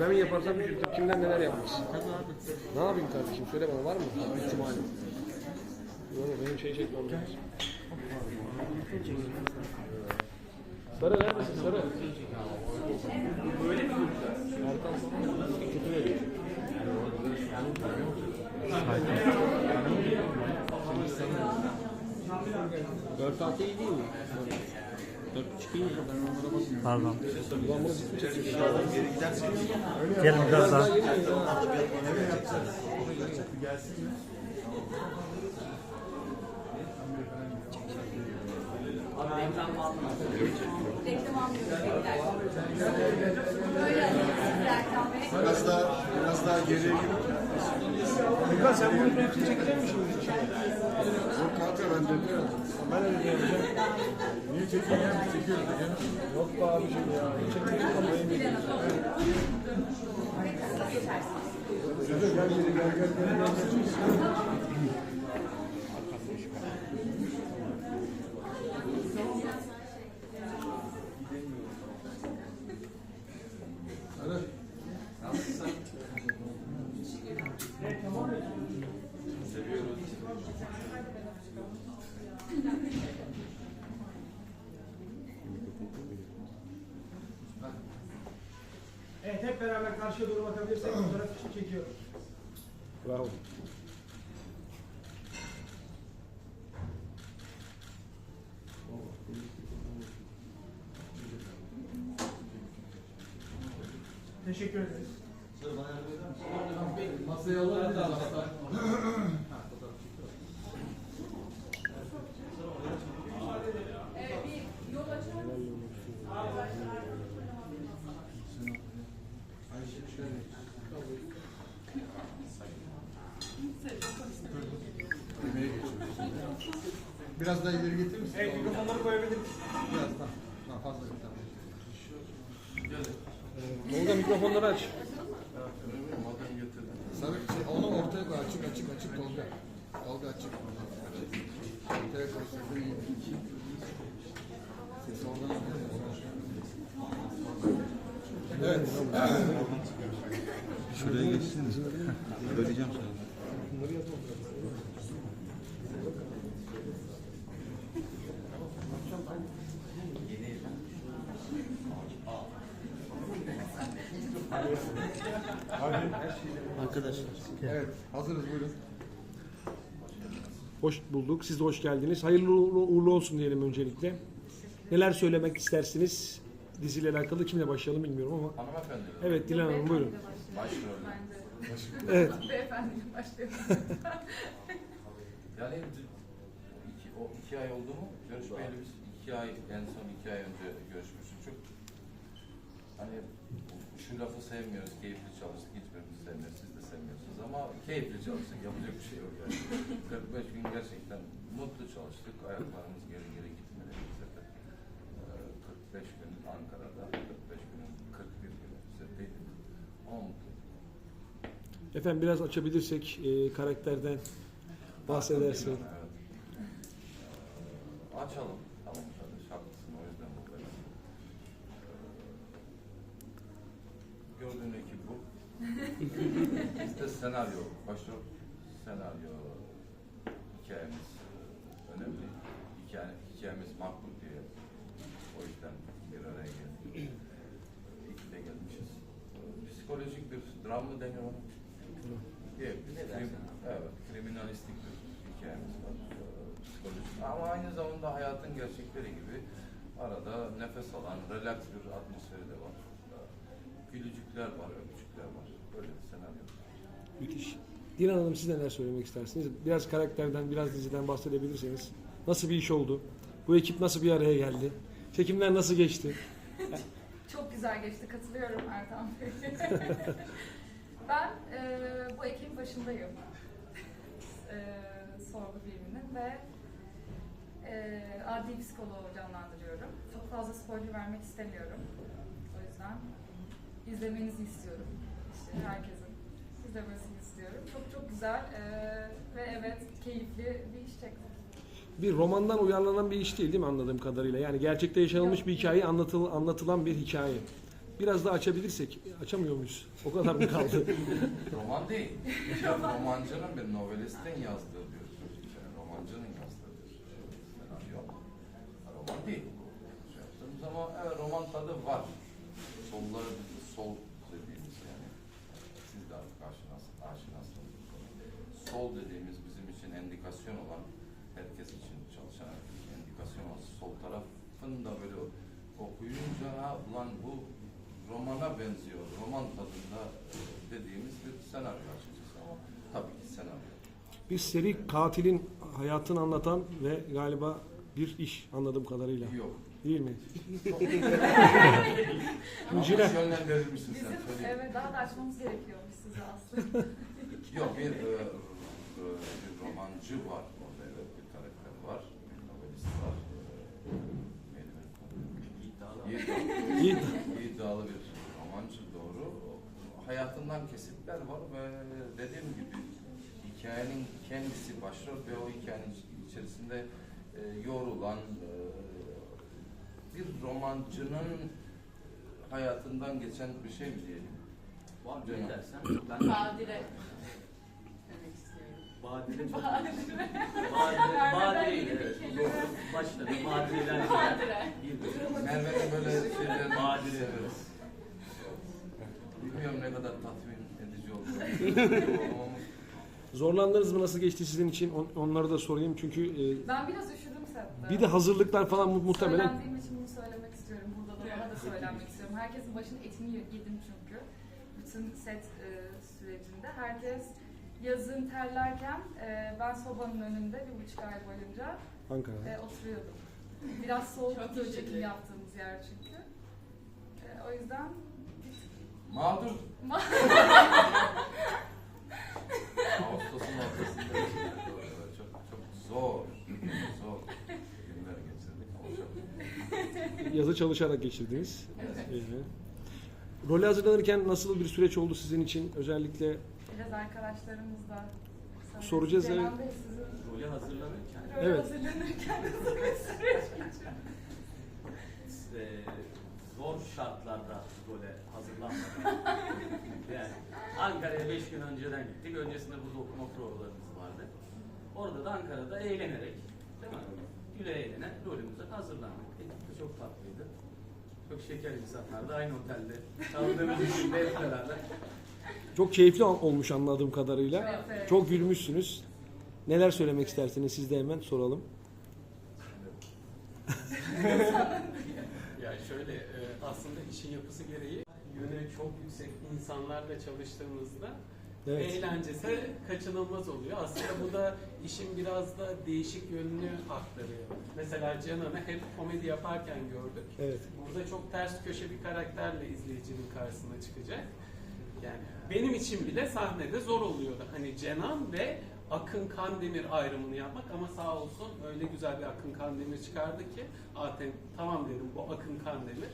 Ben yaparsam kimden neler yapmış. Ne yapayım kardeşim söyle bana var mı ihtimali? Yok benim şey çekmem lazım. Sarı neredesin sarı? Böyle mi Erkan kötü veriyor. Dört altı iyi değil mi? Dört buçuk iyi mi? Pardon. Mi çekeceksin? Gelin biraz daha. Biraz daha, biraz daha geriye gidip. Furkan sen bunu hepsini çekecek misin şimdi? Yok kanka ben dönüyorum. Ben öyle diyeceğim. Niye çekiyorsun ya? Çekiyoruz. Yok be abicim ya. Çekecek kamerayı mı? Gel geri gel gel gel. gel. Hadi. Evet hep beraber karşıya doğru bakabilirsek fotoğraf için çekiyorum. Bravo. Teşekkür ederiz. Masaya alır da Biraz daha ileri getirir misin? Evet mikrofonları koyabiliriz. Biraz daha. Daha fazla bir tane. Tolga mikrofonları aç. Sarı şey, onu ortaya koy. Açık açık açık Tolga. Tolga açık. Ortaya koy. Ses oradan Evet. Şuraya geçsiniz. Böleceğim sana. Arkadaşlar. Evet. Hazırız buyurun. Hoş bulduk. Siz de hoş geldiniz. Hayırlı uğurlu uğurlu olsun diyelim öncelikle. Neler söylemek istersiniz? Diziyle alakalı kimle başlayalım bilmiyorum ama. Hanımefendi, Evet Dilan Hanım buyurun. Başrolde. Evet. Beyefendiyle başlayalım. Yani iki, o iki ay oldu mu? Görüşmeyeli biz iki ay, en son iki ay önce görüşmüştük. Çok hani şu lafı sevmiyoruz, keyifli çalıştık, hiçbirimiz sevmiyoruz, siz de sevmiyorsunuz ama keyifli çalıştık, yapacak bir şey yok yani. 45 gün gerçekten mutlu çalıştık, ayaklarımız geri geri gitmedi. Ee, 45 gün Ankara'da, Efendim biraz açabilirsek e, karakterden bahsedersin. Evet. Açalım. Tamam haklısın o yüzden buradayız. Ee, Gördüğün ekip bu. Bizde senaryo, başrol senaryo hikayemiz e, önemli. Hikaye, hikayemiz makbul diye. O yüzden bir araya geldik. İyi de gelmişiz. Psikolojik bir dram mı deniyor ona? Diye, krim, evet, kriminalistik bir hikayemiz var. Ee, Psikolojik. Ama aynı zamanda hayatın gerçekleri gibi arada nefes alan, relax bir atmosferi de var. Ee, Gülücükler var, öpücükler var. Böyle bir senaryo. Müthiş. Dilan Hanım siz neler söylemek istersiniz? Biraz karakterden, biraz diziden bahsedebilirseniz. Nasıl bir iş oldu? Bu ekip nasıl bir araya geldi? Çekimler nasıl geçti? Çok güzel geçti, katılıyorum Ertan Bey. ben e, bu ekibin başındayım. e, sorgu biriminin ve e, adli psikoloğu canlandırıyorum. Çok fazla spoiler vermek istemiyorum. O yüzden izlemenizi istiyorum. İşte herkesin izlemesini istiyorum. Çok çok güzel e, ve evet keyifli bir iş çektik. Bir romandan uyarlanan bir iş değil değil mi anladığım kadarıyla? Yani gerçekte yaşanılmış Yok. bir hikaye anlatıl, anlatılan bir hikaye. Biraz daha açabilirsek. Açamıyor muyuz? O kadar mı kaldı? Roman değil. Romancının bir novelistin yazdığı bir yani romancının yazdığı bir senaryo. Roman değil. Şey yaptığımız ama evet roman tadı var. Solları sol dediğimiz yani. Siz de artık aşinasınız. aşinasınız. Sol dediğimiz bizim için endikasyon olan herkes için çalışan herkes için endikasyon olan sol tarafın da böyle okuyunca ha ulan bu romana benziyor. Roman tadında e, dediğimiz bir senaryo açıkçası ama tabii ki senaryo. Bir seri katilin hayatını anlatan ve galiba bir iş anladığım kadarıyla. Yok. Değil mi? Yanlış yönlendirilmişsin Bizim sen. söyleyeyim. evet daha da açmamız gerekiyormuş size aslında. Yok bir, e, e, bir romancı var orada evet bir karakter var. Bir novelist var. E, neydi benim adım? İddialı. İyi. İddialı bir romancı doğru. Hayatından kesitler var ve dediğim gibi hikayenin kendisi başrol ve o hikayenin içerisinde e, yorulan e, bir romancının hayatından geçen bir şey mi diyelim? Var mı dersen? Ben Badire. Demek istiyorum. Badire çok Badire. Badire, Badire. Başladı. Badireler. Badire. Bir Merve'nin böyle şeylerini Badire. severiz. Bilmiyorum ne kadar tatmin edici oldu. Zorlandınız mı? Nasıl geçti sizin için? On- Onları da sorayım çünkü e, Ben biraz üşüdüm sette. bir de hazırlıklar falan mu- muhtemelen Söylendiğim için bunu söylemek istiyorum. Burada da daha da söylenmek istiyorum. Herkesin başının etini yedim çünkü. Bütün set e, sürecinde. Herkes yazın terlerken e, ben sobanın önünde bir buçuk ay boyunca Ankara'da. e, oturuyordum. Biraz soğuktu çekim yaptığımız yer çünkü. E, o yüzden Mağdur. Ağustos'un ortasında Evet, çok çok zor, zor günler geçirdik ama çok Yazı çalışarak geçirdiniz. Evet. Role hazırlanırken nasıl bir süreç oldu sizin için? Özellikle biraz arkadaşlarımızla Soracağız, Cenan evet. Bey sizin Rolü hazırlanırken role Evet. hazırlanırken nasıl bir süreç geçiyor? Zor şartlarda role hazırlanmadım. yani Ankara'ya beş gün önceden gittik. Öncesinde burada okuma provalarımız vardı. Orada da Ankara'da eğlenerek, değil mi? Güle eğlene rolümüze hazırlandık. Ekip de çok tatlıydı. Çok şeker insanlardı. Aynı otelde çaldığımız için de hep beraber. çok keyifli ol- olmuş anladığım kadarıyla. Evet, evet. Çok gülmüşsünüz. Neler söylemek istersiniz? Siz de hemen soralım. Aslında işin yapısı gereği yönü çok yüksek insanlarla çalıştığımızda Evet. eğlencesi kaçınılmaz oluyor. Aslında bu da işin biraz da değişik yönünü aktarıyor. Mesela Canan'ı hep komedi yaparken gördük. Evet. Burada çok ters köşe bir karakterle izleyicinin karşısına çıkacak. Yani benim için bile sahnede zor oluyordu. Hani Cenan ve Akın Kandemir ayrımını yapmak ama sağ olsun öyle güzel bir Akın Kandemir çıkardı ki Atem tamam dedim bu Akın Kandemir.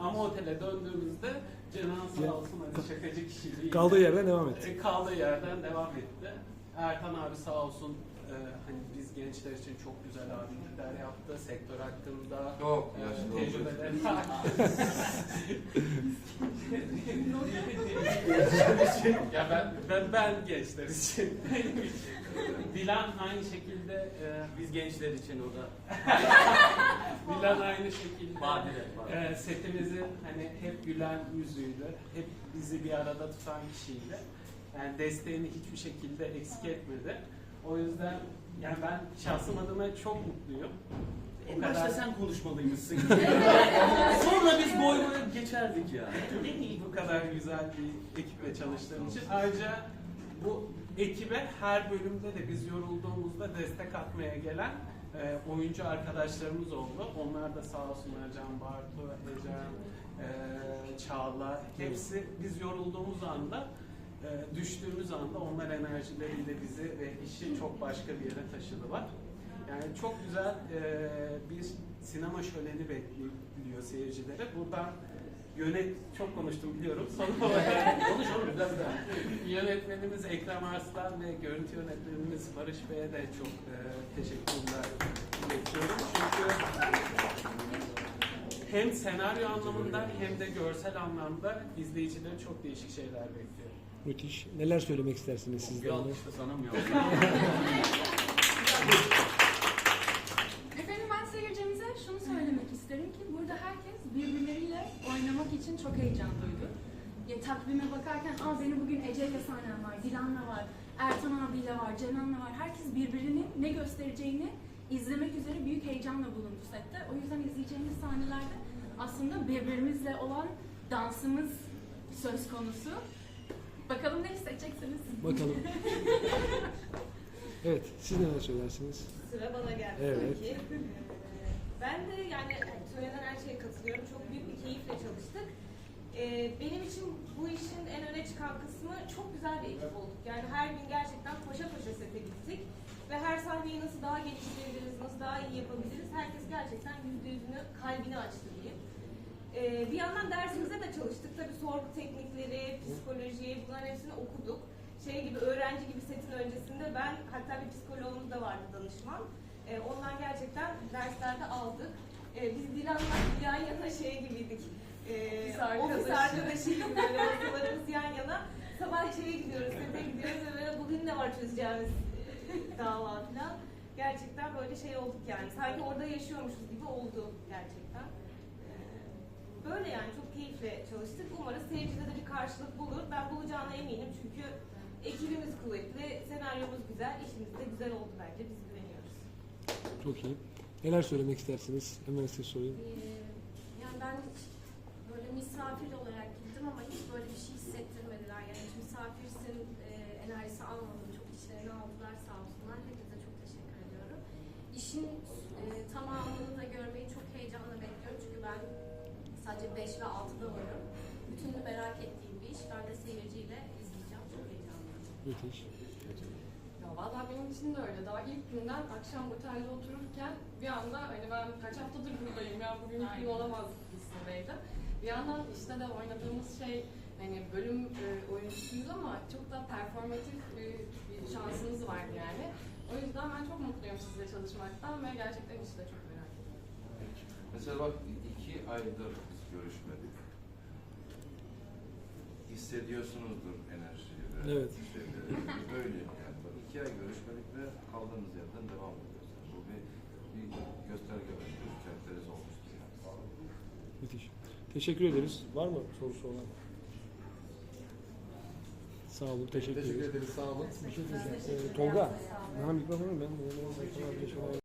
Ama otele döndüğümüzde Cenan sağ olsun hani şakacı kişiliği. Kaldığı yerden devam etti. E, Kaldığı yerden devam etti. Ertan abi sağ olsun e, hani biz gençler için çok güzel abilikler yaptı. Sektör hakkında Çok e, yaşlı tecrübeleri ya ben ben ben gençler için. Dilan aynı şekilde e, Biz gençler için o da Dilan aynı şekilde Badire, Badire. e, setimizin hani hep gülen yüzüydü. Hep bizi bir arada tutan kişiydi. Yani desteğini hiçbir şekilde eksik etmedi. O yüzden yani ben şahsım adıma çok mutluyum. O En başta kadar- sen konuşmalıymışsın. Sonra biz boy boy geçerdik ya. bu kadar güzel bir ekiple çalıştığım için. Ayrıca bu ekibe her bölümde de biz yorulduğumuzda destek atmaya gelen e, oyuncu arkadaşlarımız oldu. Onlar da sağ olsunlar Can Bartu, Ecem, e, Çağla. Hepsi biz yorulduğumuz anda, e, düştüğümüz anda onlar enerjileriyle bizi ve işi çok başka bir yere taşıdılar. Yani çok güzel e, bir sinema şöleni bekliyor seyircilere. Buradan yönet çok konuştum biliyorum. Son olarak Konuş oğlum biraz daha. yönetmenimiz Ekrem Arslan ve görüntü yönetmenimiz Barış Bey'e de çok e, teşekkürler iletiyorum. Çünkü hem senaryo anlamında hem de görsel anlamda izleyicileri çok değişik şeyler bekliyor. Müthiş. Neler söylemek istersiniz siz de? Bir sana mı Efendim ben seyircimize şunu söylemek isterim ki burada herkes birbirleriyle oynamak için çok heyecan duydu. Ya, takvime bakarken Aa, benim bugün Ece ile sahnem var, Dilan'la var, Ertan abiyle var, Cenan'la var. Herkes birbirinin ne göstereceğini izlemek üzere büyük heyecanla bulundu sette. O yüzden izleyeceğimiz sahnelerde aslında birbirimizle olan dansımız söz konusu. Bakalım ne hissedeceksiniz? Bakalım. Evet, siz neler söylersiniz? Sıra bana geldi Evet. sanki. Ee, Ben de yani söylenen her şeye katılıyorum. Çok büyük bir keyifle çalıştık. Ee, Benim için bu işin en öne çıkan kısmı çok güzel bir ekip olduk. Yani her gün gerçekten koşa koşa sete gittik. Ve her sahneyi nasıl daha geliştirebiliriz, nasıl daha iyi yapabiliriz. Herkes gerçekten yüzde yüzünü, kalbini açtı diyeyim. Ee, bir yandan dersimize de çalıştık. Tabii sorgu teknikleri, psikoloji bunların hepsini okuduk. Şey gibi öğrenci gibi setin öncesinde ben hatta bir psikologumuz da vardı danışman. Ee, ondan gerçekten derslerde aldık. Ee, biz Dilan'la yan yana şey gibiydik. Ee, Ofis arkadaşı. ofis arkadaşı gibi böyle masalarımız yan yana. Sabah şeye gidiyoruz, sete gidiyoruz ve böyle bugün ne var çözeceğimiz dava falan. Gerçekten böyle şey olduk yani. Sanki orada yaşıyormuşuz gibi oldu gerçekten. Böyle yani çok keyifle çalıştık. Umarız seyircide de bir karşılık bulur. Ben bulacağına eminim çünkü ekibimiz kuvvetli, senaryomuz güzel, işimiz de güzel oldu bence. Biz güveniyoruz. Çok iyi. Neler söylemek istersiniz? Hemen size sorayım. Ee, yani ben hiç böyle misafir olarak gittim ama hiç böyle bir şey hissettirmediler. Yani hiç misafirsin e, enerjisi almadım. Çok içlerine aldılar sağ olsunlar. Hepinize çok teşekkür ediyorum. İşin e, tamamını da görmeyi çok heyecanla bekliyorum. Çünkü ben sadece 5 ve 6'da varım. Bütününü merak ettiğim bir iş. Ben de seyirciyle izleyeceğim. Çok heyecanlıyım. Müthiş. Ya vallahi benim için de öyle. Daha ilk günden akşam otelde otururken bir anda hani ben kaç haftadır buradayım ya bugün ilk gün olamaz hissindeydim. Bir yandan işte de oynadığımız şey hani bölüm e, oyuncusuyuz ama çok da performatif bir, bir şansımız var yani. O yüzden ben çok mutluyum sizle çalışmaktan ve gerçekten işi de çok merak ediyorum. Mesela bak iki aydır görüşmedik. Hissediyorsunuzdur enerjiyi. ve Evet. şeyleri. Böyle yani. İki ay görüşmedik ve kaldığımız yerden devam ediyoruz. Yani bu bir, bir gösterge bence. Karakteriz olmuştur yani. Müthiş. Teşekkür ederiz. Var mı sorusu olan? Sağ olun, teşekkür, Teşekkür ederiz. Sağ olun. Bir şey diyeceğim. Ee, Tolga, bana mikrofonu ben.